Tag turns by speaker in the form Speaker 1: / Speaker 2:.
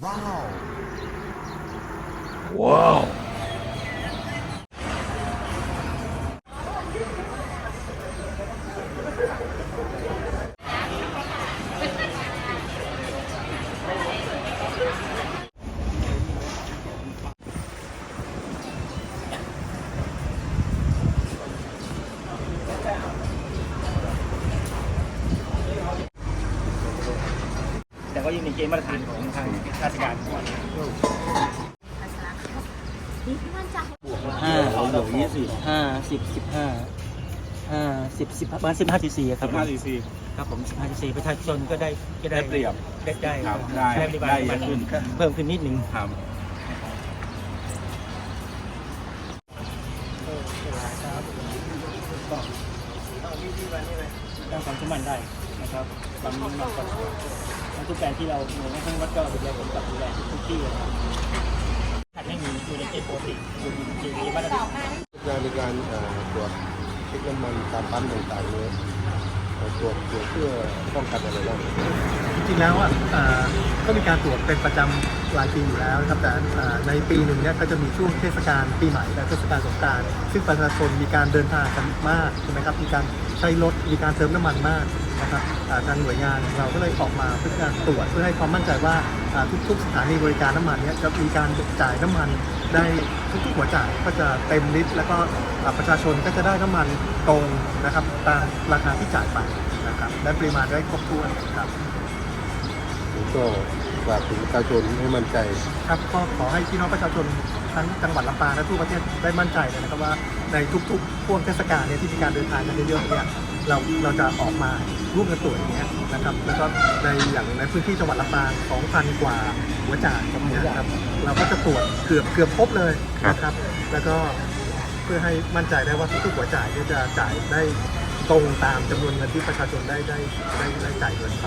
Speaker 1: Wow. Wow. ก็ยังมีเกณฑ์มาตรฐานของทางราชการ
Speaker 2: ห้าบวกยี่สิบห้าสิบสิบห้าห้าสิบสิบประมาณสิบห้าทีซีครับ
Speaker 3: ห้าซีซี
Speaker 2: ครับผมสิบห้าทีซีประชาชนก็ได้ก็ได้
Speaker 3: ได้เปรียบ
Speaker 2: ได้ได้
Speaker 3: ครับได้
Speaker 2: ปริมาณ
Speaker 3: ได้เยอะขึ้น
Speaker 2: เพิ่มขึ้นนิดนึง
Speaker 3: ครับ
Speaker 1: ตั้งความเชื่อมั่นได้นะครับความมั่นคงแล้วทุกการที่เราหน่วยงานทั้งวัดก็ดูแลผมกับดูแลทุกที่นะครับขัดไม่มีอยู่ในเกณฑ์ปกติอยู่ในเกณฑ์มาตรฐาน
Speaker 4: งานในการเอ่อตรวจเช็คน้ำมันตามปั๊มต่างๆเนี่ยเอ่อตรวจตรวจเพื่อป้องกันอะไรบ้าง
Speaker 5: จริงๆแล้วอะอ่าก็มีการตรวจเป็นประจำ รายปีอยู่แล้วนะครับแต่ในปีหนึ่งเนี่ยก็จะมีช่วงเทศกาลปีใหม่และเทศกาลสงกรารซึ่งประชาชนมีการเดินทางกันมากใช่ไหมครับมีการใช้รถมีการเติมน้ำมันมากนะครับอ่าทางหน่วยงานเราก็เลยออกมาเพื่อการตรวจเพื่อให้ความมั่นใจว่าทุกๆสถานีบริการน้ำมันเนี่ยจะมีการจ่ายน้ำมันได้ทุกๆหัวจ่ายก็จะเต็มลิตรแล้วก็ประชาชนก็จะได้น้ำมันตรงนะครับตามราคาที่จ่ายไปนะครับและปริมาณได้ครบถ้วนครับ
Speaker 4: ผมก็ ฝากถึงประชาชนให้มั่นใจ
Speaker 5: ครับก็ขอให้พี่น้องประชาชนทั้งจังหวัดลำปางและทั่วประเทศได้มั่นใจเลยนะครับว่าในทุกๆพ่วกเทศกาลเนี่ยที่มีการเดินทางกันเยอะๆเนี่ยเราเราจะออกมาร่วมกันตรวจอย่างเงี้ยนะครับแล้วก็ในอย่างในพื้นที่จังหวัดลำปาง2,000 กว่าหัวจ่ายครับเนี่ยครับเราก็จะตรวจเกือบเกือบครบเลยนะครับ แล้วก็เพื่อให้มั่นใจได้ว่าทุกๆหัวจ่ายเนี่ยจะจ่ายได้ตรงตามจำนวนเงินที่ประชาชนได้ได้ได้ได้จ่ายเงินไป